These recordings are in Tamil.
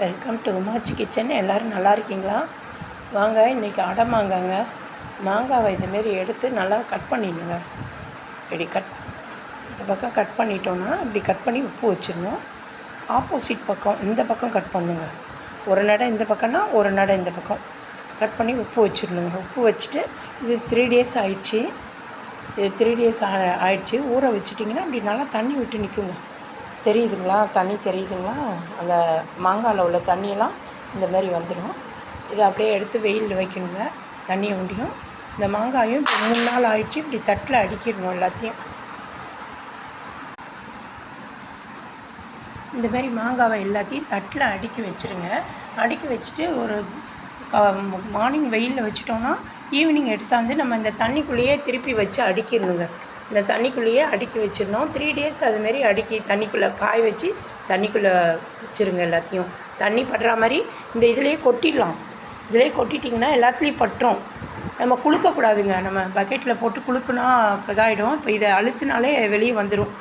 வெல்கம் டு உமாச்சி கிச்சன் எல்லோரும் நல்லா இருக்கீங்களா? வாங்க இன்றைக்கி அடை மாங்காங்க. மாங்காவை இந்தமாரி எடுத்து நல்லா கட் பண்ணிடணுங்க இப்படி கட் இந்த பக்கம் கட் பண்ணிட்டோன்னா இப்படி கட் பண்ணி உப்பு வச்சிடணும். ஆப்போசிட் பக்கம் இந்த பக்கம் கட் பண்ணுங்க. ஒரு நடை இந்த பக்கம்னா ஒரு நடை இந்த பக்கம். கட் பண்ணி உப்பு வச்சிடணுங்க. உப்பு வச்சுட்டு இது த்ரீ டேஸ் ஆயிடுச்சு. இது த்ரீ டேஸ் ஆயிடுச்சு. ஊற வச்சிட்டிங்கன்னா அப்படி நல்லா தண்ணி விட்டு நிற்குங்க தெரியுதுங்களா? தண்ணி தெரியுதுங்களா? அந்த மாங்காயில் உள்ள தண்ணியெல்லாம் இந்த மாதிரி வந்துடும். இதை அப்படியே எடுத்து வெயிலில் வைக்கணுங்க. தண்ணியை முடியும் இந்த மாங்காயும் இப்போ மூணு நாள் ஆயிடுச்சு. இப்படி தட்டில் அடிக்கிடணும் எல்லாத்தையும். இந்த மாதிரி மாங்காவை எல்லாத்தையும் தட்டில் அடுக்கி வச்சுருங்க. அடுக்கி வச்சுட்டு ஒரு மார்னிங் வெயிலில் வச்சிட்டோன்னா ஈவினிங் எடுத்தாந்து நம்ம இந்த தண்ணிக்குள்ளேயே திருப்பி வச்சு அடிக்கிடணுங்க. இந்த தண்ணிக்குள்ளேயே அடுக்கி வச்சிடணும். த்ரீ டேஸ் அதுமாரி அடுக்கி தண்ணிக்குள்ளே காய வச்சு தண்ணிக்குள்ளே வச்சுருங்க எல்லாத்தையும். தண்ணி படுற மாதிரி இந்த இதுலேயே கொட்டிடலாம். இதிலே கொட்டிட்டிங்கன்னா எல்லாத்துலேயும் பட்டுரும். நம்ம குளுக்கக்கூடாதுங்க நம்ம பக்கெட்டில் போட்டு குளுக்குனா இதாகிடும் இப்போ இதை அழுத்தினாலே வெளியே வந்துடும்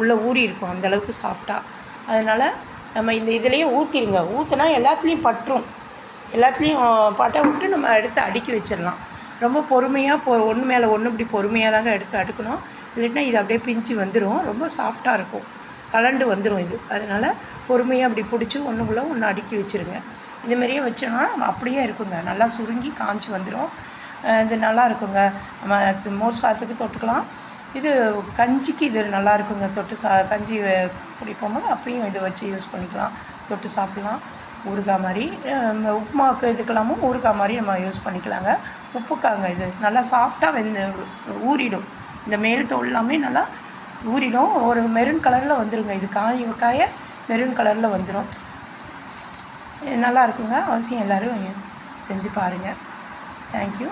உள்ளே ஊறி இருக்கும். அந்தளவுக்கு சாஃப்டாக அதனால் நம்ம இந்த இதுலேயே ஊற்றிடுங்க ஊற்றினா எல்லாத்துலேயும் பட்டுரும். எல்லாத்துலேயும் பட்டை விட்டு நம்ம எடுத்து அடுக்கி வச்சிடலாம். ரொம்ப பொறுமையாக பொ ஒன்று மேலே ஒன்று இப்படி பொறுமையாக தாங்க எடுத்து அடுக்கணும். இல்லைன்னா இது அப்படியே பிஞ்சு வந்துடும் ரொம்ப சாஃப்டாக இருக்கும். கலண்டு வந்துடும் இது. அதனால் பொறுமையாக அப்படி பிடிச்சி ஒன்றுக்குள்ளே ஒன்று அடுக்கி வச்சுருங்க. இந்த மாதிரியே வச்சோன்னா நம்ம அப்படியே இருக்குங்க. நல்லா சுருங்கி காஞ்சி வந்துடும் இது நல்லா இருக்குங்க. நம்ம மோர் சாதத்துக்கு தொட்டுக்கலாம். இது கஞ்சிக்கு இது நல்லா இருக்குங்க. தொட்டு சா கஞ்சி குடிப்போம்ல அப்பயும் இதை வச்சு யூஸ் பண்ணிக்கலாம். தொட்டு சாப்பிட்லாம். ஊறுகாய் மாதிரி உப்புமாவுக்கு இதுக்கெல்லாமும் ஊறுகாய் மாதிரி நம்ம யூஸ் பண்ணிக்கலாங்க. உப்புக்காங்க இது. நல்லா சாஃப்டாக வெந்து ஊறிடும். இந்த மேல் தோல் எல்லாமே நல்லா ஊறிடும். ஒரு மெரூன் கலரில் வந்துடுங்க இது காய் காய மெரூன் கலரில் வந்துடும் நல்லா இருக்குங்க. அவசியம் எல்லோரும் செஞ்சு பாருங்கள் தேங்க்யூ